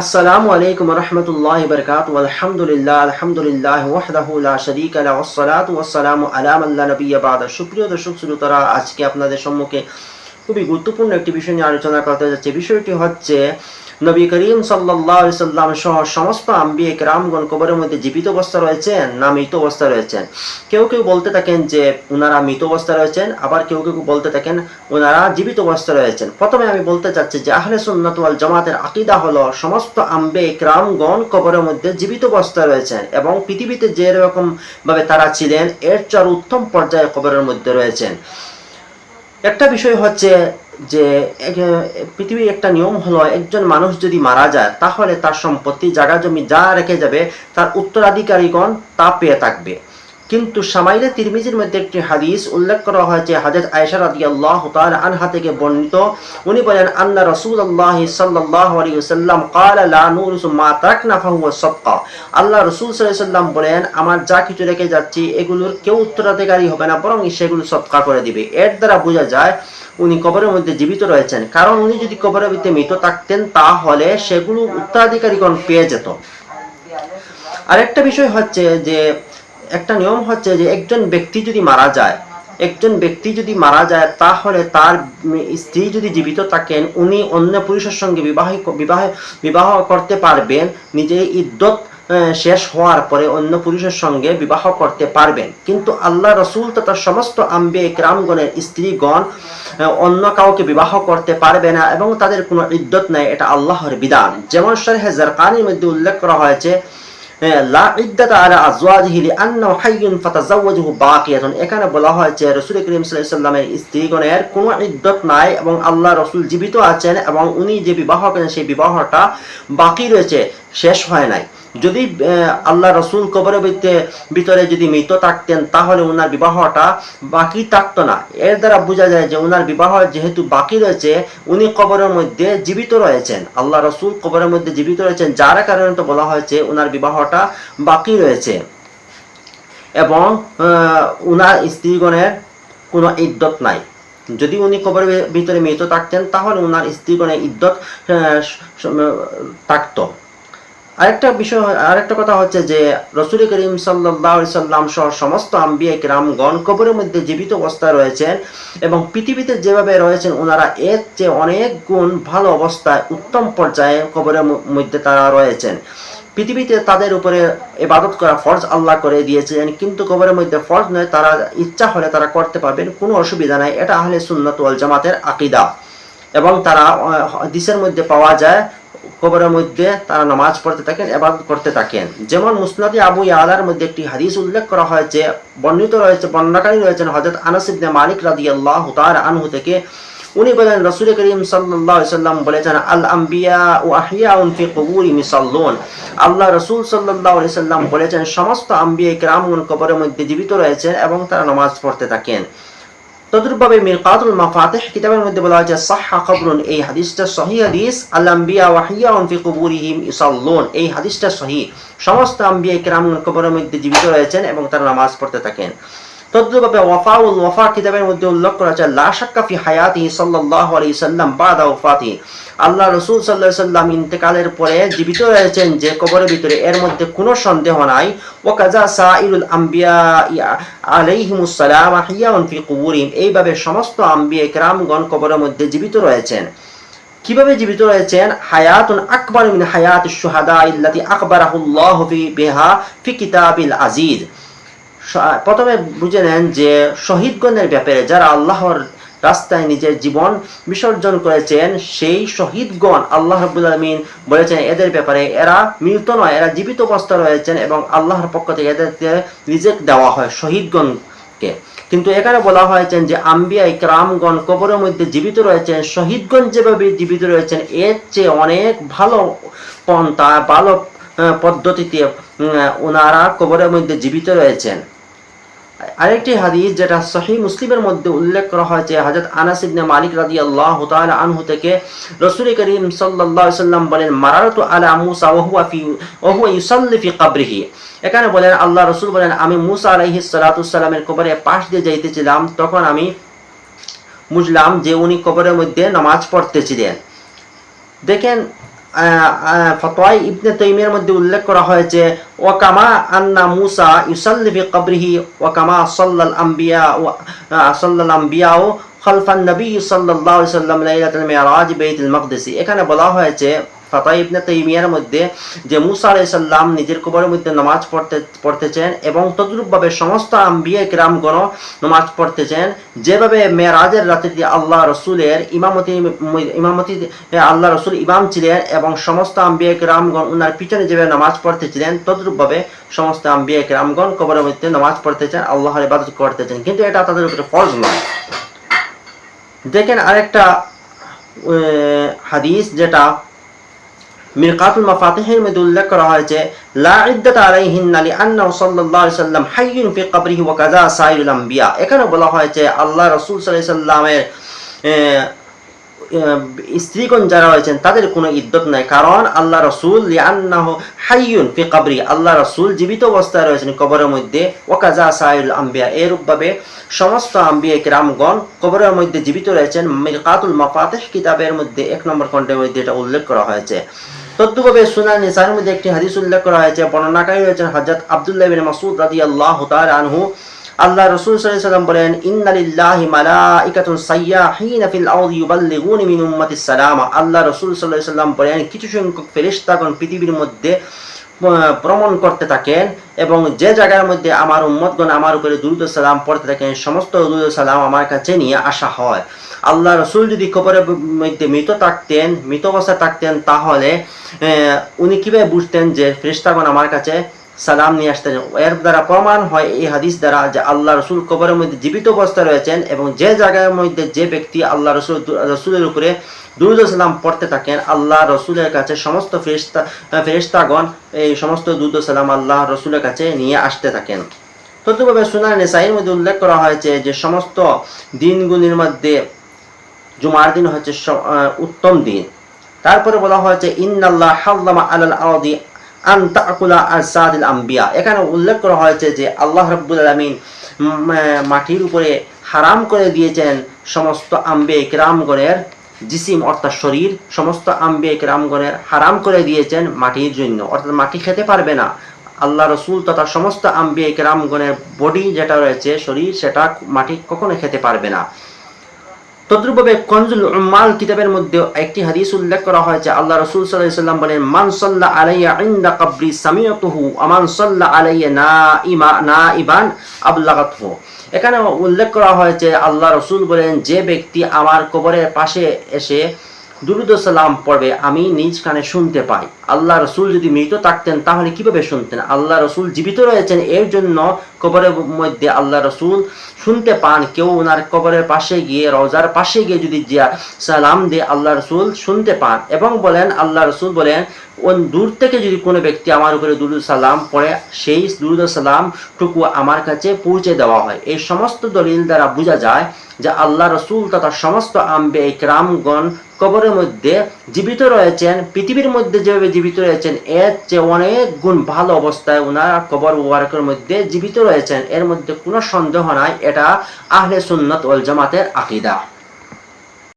আসসালামু আলাইকুম রহমতুল্লাহ বরকাত আলহামদুলিল্লাহ আলহামদুলিল্লাহ ওয়াহদাহুল্লাহ শরিক আলা ওসালাত ওয়াসালাম আলাম আল্লাহ নবীবাদ সুপ্রিয় দর্শক, শ্রোতারা, আজকে আপনাদের সম্মুখে খুবই গুরুত্বপূর্ণ একটি বিষয় নিয়ে আলোচনা করতে যাচ্ছে। বিষয়টি হচ্ছে নবী করিম সাল্লাম সহ সমস্ত আম্বিয়ে কেরামগণ কবরের মধ্যে জীবিত অবস্থা রয়েছেন না মৃত অবস্থা রয়েছেন। কেউ কেউ বলতে থাকেন যে ওনারা মৃত অবস্থা রয়েছেন, আবার কেউ কেউ বলতে থাকেন ওনারা জীবিত অবস্থা রয়েছেন। প্রথমে আমি বলতে চাচ্ছি যে আহলে সুন্নাত জামাতের আকীদা হলো সমস্ত আম্বে কেরামগণ কবরের মধ্যে জীবিত অবস্থা রয়েছেন এবং পৃথিবীতে যে রকম ভাবে তারা ছিলেন, এর চার উত্তম পর্যায়ে কবরের মধ্যে রয়েছেন। একটা বিষয় হচ্ছে যে পৃথিবীর একটা নিয়ম হলো, একজন মানুষ যদি মারা যায়, তাহলে তার সম্পত্তি, জায়গা, জমি যা রেখে যাবে, তার উত্তরাধিকারীগণ তা পেয়ে থাকবে। কিন্তু সামাইলে তিরমিজির মধ্যে একটি হাদিস উল্লেখ করা হয়েছে, হাজরত আয়েশা রাদিয়াল্লাহু তাআলা আনহা থেকে বর্ণিত। উনি বলেন, আন্না রাসূলুল্লাহ সাল্লাল্লাহু আলাইহি ওয়াসাল্লাম ক্বালা, লা মা তারাকনা ফাহুয়া সাদকা। আল্লাহ রাসূল সাল্লাল্লাহু আলাইহি ওয়াসাল্লাম বলেন, আমার যা কিছু রেখে যাচ্ছি, এগুলোর কেউ উত্তরাধিকারী হবে না, বরং সেগুলো সদকা করে দিবে। এর দ্বারা বোঝা যায়, উনি কবরের মধ্যে জীবিত রয়েছেন। কারণ উনি যদি কবরের ভিতরে মৃত থাকতেন, তাহলে সেগুলো উত্তরাধিকারীগণ পেয়ে যেত। আরেকটা বিষয় হচ্ছে যে একটা নিয়ম হচ্ছে যে একজন ব্যক্তি যদি মারা যায়, একজন ব্যক্তি যদি মারা যায়, তাহলে তার স্ত্রী যদি জীবিত থাকেন, উনি অন্য পুরুষের সঙ্গে বিবাহ বিবাহ বিবাহ করতে পারবেন, নিজের ইদ্যত শেষ হওয়ার পরে অন্য পুরুষের সঙ্গে বিবাহ করতে পারবেন। কিন্তু আল্লাহ রসুল তথা সমস্ত আম্বে গ্রামগণের স্ত্রীগণ অন্য কাউকে বিবাহ করতে পারবে না এবং তাদের কোনো ইদ্যত নেই, এটা আল্লাহর বিধান। যেমন শরহে জারকানির মধ্যে উল্লেখ করা হয়েছে ইদ্দাতা এখানে বলা রাসূল সাল্লাল্লাহু আলাইহি সাল্লামের স্ত্রীগণের কোনো ইদ্যত নাই এবং আল্লাহ রাসূল জীবিত আছেন এবং উনি যে বিবাহ করেন, সেই বিবাহটা বাকি রয়েছে। শেষ হয় নাই। যদি আল্লাহ রসুল কবরের ভিতরে- যদি মৃত থাকতেন, তাহলে ওনার বিবাহটা বাকি থাকতো না। এর দ্বারা বোঝা যায় যে ওনার বিবাহ যেহেতু বাকি রয়েছে, উনি কবরের মধ্যে জীবিত রয়েছেন। আল্লাহ রসুল কবরের মধ্যে জীবিত রয়েছেন, যার কারণে তো বলা হয়েছে ওনার বিবাহটা বাকি রয়েছে। এবং উনার স্ত্রীগণের কোনো ইদ্যত নাই। যদি উনি কবরের ভিতরে মৃত থাকতেন, তাহলে উনার স্ত্রীগণের ইদ্যত থাকতো। আরেকটা বিষয়, আরেকটা কথা হচ্ছে যে রসুল করিম সাল্লাহ সাল্লাম সহ সমস্ত আম্বিয়া কিরামগণ কবরের মধ্যে জীবিত অবস্থায় রয়েছেন এবং পৃথিবীতে যেভাবে রয়েছেন, ওনারা এর চেয়ে অনেক গুণ ভালো অবস্থায় উত্তম পর্যায়ে কবরের মধ্যে তারা রয়েছেন। পৃথিবীতে তাদের উপরে ইবাদত করা ফরজ আল্লাহ করে দিয়েছেন, কিন্তু কবরের মধ্যে ফরজ নয়, তারা ইচ্ছা হলে তারা করতে পারবেন, কোনো অসুবিধা নাই। এটা আহলে সুন্নাত ওয়াল জামাতের আকিদা। এবং তারা দিশের মধ্যে পাওয়া যায় কবরের মধ্যে তারা নামাজ পড়তে থাকেন এবাদত করতে থাকেন। যেমন মুসনাদি আবু ইয়ালার মধ্যে একটি হাদিস উল্লেখ করা হয়েছে, বর্ণিত রয়েছে, বর্ণনাকারী রয়েছেন হযরত আনাস ইবনে মালিক রাদিয়াল্লাহু তাআলা আনহু থেকে। উনি বলেন, রাসূল করিম সাল্লাম বলেছেন, আল আম্বিয়া ও আহিয়াউন ফি কুবুরিহিম ইসাল্লুন আল্লাহ রসুল আলাইহি সাল্লাম বলেছেন, সমস্ত আম্বিয়া কিরামগণ কবরের মধ্যে জীবিত রয়েছেন এবং তারা নামাজ পড়তে থাকেন। তদ্রুপভাবে মিরকাতুল মাফাতিহ কিতাবের মধ্যে বলা হয়েছে সাহা কবরুন এই হাদিসটা সহি হাদিস আল ওয়াহিয়া ফি কুবুরিহিম ইসাল্লুন। এই হাদিসটা সহি সমস্ত আম্বিয়া কিরামগণ কবরের মধ্যে জীবিত রয়েছেন এবং তারা নামাজ পড়তে থাকেন। তদ্রুপভাবে ওয়াফাউল ওয়াফা কিতাবের মধ্যে উল্লেখ করা হয়েছে লা শাক্কা ফি হায়াতিহি সাল্লাল্লাহু আলাইহি সাল্লাম বাদা ওয়াফাতিহি আল্লাহ রাসূল আলাইহি সাল্লাম ইন্তেকালের পরে জীবিত রয়েছেন যে কবরের ভিতরে, এর মধ্যে কোনো সন্দেহ নাই। ওয়াকাজা সাইরুল আম্বিয়া আলাইহিমুস সালাম আহিয়াউন ফি কুবুরিহিম। এইভাবে সমস্ত আম্বিয়া কিরামগণ কবরের মধ্যে জীবিত রয়েছেন। কীভাবে জীবিত রয়েছেন? হায়াতুন আকবর মিন হায়াত শুহাদা ইল্লাতি আকবরাহুল্লাহ ফি বিহা ফি কিতাবিল আজিজ। প্রথমে বুঝে নেন যে শহীদগণের ব্যাপারে যারা আল্লাহর রাস্তায় নিজের জীবন বিসর্জন করেছেন, সেই শহীদগণ আল্লাহ রবুল আলমিন বলেছেন, এদের ব্যাপারে এরা মৃত নয়, এরা জীবিত অবস্থা রয়েছেন এবং আল্লাহর পক্ষ থেকে এদেরকে রিজেক্ট দেওয়া হয় শহীদগণকে। কিন্তু এখানে বলা হয়েছেন যে আম্বিয়া ইকরামগণ কবরের মধ্যে জীবিত রয়েছেন, শহীদগণ যেভাবে জীবিত রয়েছেন, এর চেয়ে অনেক ভালো পন্থা, ভালো পদ্ধতিতে ওনারা কবরের মধ্যে জীবিত রয়েছেন। আরেকটি হাদিস যেটা সহি মুসলিমের মধ্যে উল্লেখ করা হয়েছে হযরত আনাস ইবনে মালিক রাদিয়াল্লাহু তাআলা আনহু থেকে রাসূল করিম সাল্লাল্লাহু সাল্লাম বলেন, মারারতু আলা মুসা ওয়া ফি ওয়া হুয়া ইউসাল্লি এখানে বলেন আল্লাহ রসুল বলেন, আমি মুসা আলাইহিস সালাতু সালামের কবরে পাশ দিয়ে যাইতেছিলাম, তখন আমি বুঝলাম যে উনি কবরের মধ্যে নামাজ পড়তেছিলেন। দেখেন ফতোয়াই ইবনে তৈমের মধ্যে উল্লেখ করা হয়েছে, ওয়াকামা আন্না মুসা ইউসাল্লিফি কবরিহি, ওয়াকামা সাল্লাল আম্বিয়া সাল্লাল আম্বিয়া ও খালফান নবী সাল্লাহ সাল্লাম লাইলাতুল মিরাজ, বেইতুল মাকদিসি। এখানে বলা হয়েছে ফাতাই ইবনে তাইমিয়ার মধ্যে যে মুসা আলাইহিস সালাম নিজের কবরের মধ্যে নামাজ পড়তে, পড়তেছেন এবং তদ্রূপভাবে সমস্ত আম্বিয়া কিরামগণ নামাজ পড়তেছেন। যেভাবে মেরাজের রাত্রিতে আল্লাহ রসুলের ইমামতি ইমামতি, আল্লাহ রসুল ইমাম ছিলেন এবং সমস্ত আম্বিয়া কিরামগণ ওনার পিছনে যেভাবে নামাজ পড়তেছিলেন, তদ্রূপভাবে সমস্ত আম্বিয়া কিরামগণ কবরের মধ্যে নামাজ পড়তেছেন, আল্লাহর ইবাদত করতেছেন। কিন্তু এটা তাদের উপরে ফরজ নয়। দেখেন আরেকটা হাদিস যেটা মিরকাতুল মাফাতিহের মধ্যে উল্লেখ করা হয়েছে লা ইদ্দাত আলাইহিন্না লিআন্নাহু সাল্লাল্লাহু আলাইহি সাল্লাম হাইয়ুন ফি কবরিহি ওয়া কাযা সাইরুল আম্বিয়া। এখানে বলা হয়েছে, আল্লাহ রাসূল সাল্লাল্লাহু আলাইহি স্ত্রীগণ যারা রয়েছেন, তাদের কোনো ইদ্যত নাই। কারণ আল্লাহ রসুল লিআন্নাহু হাইয়ুন ফি কবরি। আল্লাহ রসুল জীবিত অবস্থায় রয়েছেন কবরের মধ্যে ওয়াকাজা সাইরুল আম্বিয়া। এরূপভাবে সমস্ত আম্বিয়া কিরামগণ কবরের মধ্যে জীবিত রয়েছেন। মিরকাতুল মাফাতিহ কিতাবের মধ্যে এক নম্বর খণ্ডের মধ্যে এটা উল্লেখ করা হয়েছে। মধ্যে একটি হাদিস উল্লেখ করা হয়েছে, বর্ণনাকারী রয়েছেন হযরত আব্দুল্লাহ বিন মাসউদ রাদিয়াল্লাহু তাআলা আনহু। আল্লাহ রাসূল সাল্লাম বলেন ইন্না লিল্লাহি মালাইকাতুন সাইয়াহিনা ফিল মিন সালামা। আল্লাহ রাসূল সাল্লাম বলেন, কিছু সংখ্যক ফেরেশতাগণ পৃথিবীর মধ্যে ভ্রমণ করতে থাকেন এবং যে জায়গার মধ্যে আমার উম্মতগণ আমার উপরে দুরুদ সালাম পড়তে থাকেন, সমস্ত দুরুদ সালাম আমার কাছে নিয়ে আসা হয়। আল্লাহ রসুল যদি কবরের মধ্যে মৃত থাকতেন, মৃত অবস্থায় থাকতেন, তাহলে উনি কীভাবে বুঝতেন যে ফেরিস্তাগণ আমার কাছে সালাম নিয়ে আসতেন? এর দ্বারা প্রমাণ হয় এই হাদিস দ্বারা যে আল্লাহ রসুল কবরের মধ্যে জীবিত অবস্থায় রয়েছেন এবং যে জায়গার মধ্যে যে ব্যক্তি আল্লাহ রসুল, রসুলের উপরে দুরুদ সালাম পড়তে থাকেন, আল্লাহ রসুলের কাছে সমস্ত ফেরিস্তা ফেরিস্তাগণ এই সমস্ত দুরুদ সালাম আল্লাহ রসুলের কাছে নিয়ে আসতে থাকেন। তদ্রুপভাবে সুনান নেসাইয়ের মধ্যে উল্লেখ করা হয়েছে যে সমস্ত দিনগুলির মধ্যে জুমার দিন হচ্ছে উত্তম দিন। তারপরে বলা হয়েছে, ইন্নাল্লাহ হাল্লামা আলাল আউদি আন তাকুলা আরসাদিল আম্বিয়া। এখানে উল্লেখ করা হয়েছে যে, আল্লাহ রাব্বুল আলামিন মাটির উপরে হারাম করে দিয়েছেন সমস্ত আম্বে কিরামগণের জিসিম, অর্থাৎ শরীর, সমস্ত আম্বে কিরামগণের হারাম করে দিয়েছেন মাটির জন্য। অর্থাৎ মাটি খেতে পারবে না। আল্লাহ রসুল তথা সমস্ত আম্বে কিরামগণের বডি যেটা রয়েছে, শরীর, সেটা মাটি কখনো খেতে পারবে না। তদ্রুপভাবে কনজুল মাল কিতাবের মধ্যে একটি হাদিস উল্লেখ করা হয়েছে আল্লাহ রসুল সাল্লাম বলেন, মান সাল্লা আলাইয়া ইন্দা কবরি সামিয়তুহু আমান আলাইয়া না ইমা না ইবান আবলাগাতহু। এখানে উল্লেখ করা হয়েছে আল্লাহ রসুল বলেন, যে ব্যক্তি আমার কবরের পাশে এসে দুরুদ সালাম পড়বে, আমি নিজ কানে শুনতে পাই। আল্লাহ রসুল যদি মৃত থাকতেন, তাহলে কীভাবে শুনতেন? আল্লাহ রসুল জীবিত রয়েছেন, এর জন্য কবরের মধ্যে আল্লাহ রসুল শুনতে পান। কেউ ওনার কবরের পাশে গিয়ে রোজার পাশে গিয়ে যদি জিয়া সালাম দিয়ে, আল্লাহ রসুল শুনতে পান এবং বলেন, আল্লাহ রসুল বলেন দূর থেকে যদি কোনো ব্যক্তি আমার উপরে দুরুদ সালাম পড়ে, সেই দুরুদ সালাম টুকু আমার কাছে পৌঁছে দেওয়া হয়। এই সমস্ত দলিল দ্বারা বোঝা যায় যে আল্লাহ রসুল তথা সমস্ত আম্বে ইকরামগণ কবরের মধ্যে জীবিত রয়েছেন। পৃথিবীর মধ্যে যেভাবে জীবিত রয়েছেন। এর চেয়ে অনেক গুণ ভালো অবস্থায় ওনার কবর মুবারকের মধ্যে জীবিত রয়েছেন। এর মধ্যে কোনো সন্দেহ নাই। এটা আহলে সুন্নত ওল জামাতের আকিদা।